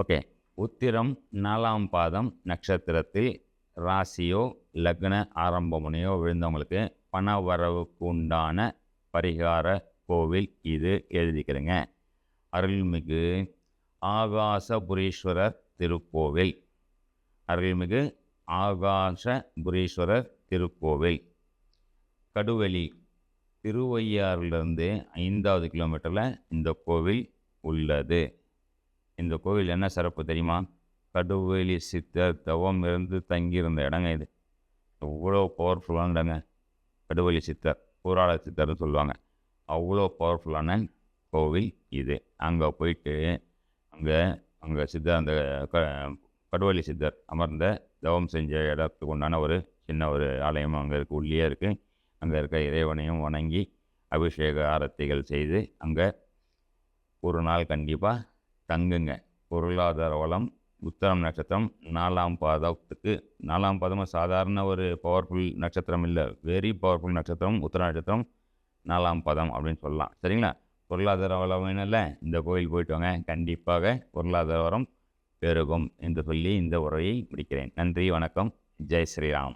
Okay. உத்திரம் நாலாம் பாதம் நட்சத்திரத்தில் ராசியோ லக்ன ஆரம்பமுனையோ விழுந்தவங்களுக்கு பண வரவுக்கு உண்டான பரிகார கோவில் இது எழுதிக்கிறேங்க. அருள்மிகு ஆகாசபுரீஸ்வரர் திருக்கோவில். அருள்மிகு ஆகாசபுரீஸ்வரர் திருக்கோவில். கடுவெளி திருவையாறிலிருந்து ஐந்தாவது கிலோமீட்டரில் இந்த கோவில் உள்ளது. இந்த கோவில் என்ன சிறப்பு தெரியுமா? கடுவெளி சித்தர் தவம் இருந்து தங்கியிருந்த இடங்க இது. அவ்வளோ பவர்ஃபுல்லான இடங்க. கடுவெளி சித்தர் பூராள சித்தர்னு சொல்லுவாங்க. அவ்வளோ பவர்ஃபுல்லான கோவில் இது. அங்கே போயிட்டு அங்கே அங்கே சித்தர் அந்த க கடுவெளி சித்தர் அமர்ந்த தவம் செஞ்ச இடத்துக்கு உண்டான ஒரு சின்ன ஒரு ஆலயம் அங்கே இருக்க. உள்ளே இருக்குது அங்கே இருக்க இறைவனையும் வணங்கி அபிஷேக ஆரத்திகள் செய்து அங்கே ஒரு நாள் கண்டிப்பாக தங்குங்க. பொருளாதார வளம் உத்தரம் நட்சத்திரம் நாலாம் பாதத்துக்கு நாலாம் பாதமாக சாதாரண ஒரு பவர்ஃபுல் நட்சத்திரம் இல்லை. வெரி பவர்ஃபுல் நட்சத்திரம் உத்தர நட்சத்திரம் நாலாம் பாதம் அப்படின்னு சொல்லலாம். சரிங்களா? பொருளாதார வளம் வேணும்ல? இந்த கோயில் போயிட்டு வாங்க. கண்டிப்பாக பொருளாதார வளம் பெருகும் என்று சொல்லி இந்த உரையை முடிக்கிறேன். நன்றி வணக்கம். ஜெய் ஸ்ரீராம்.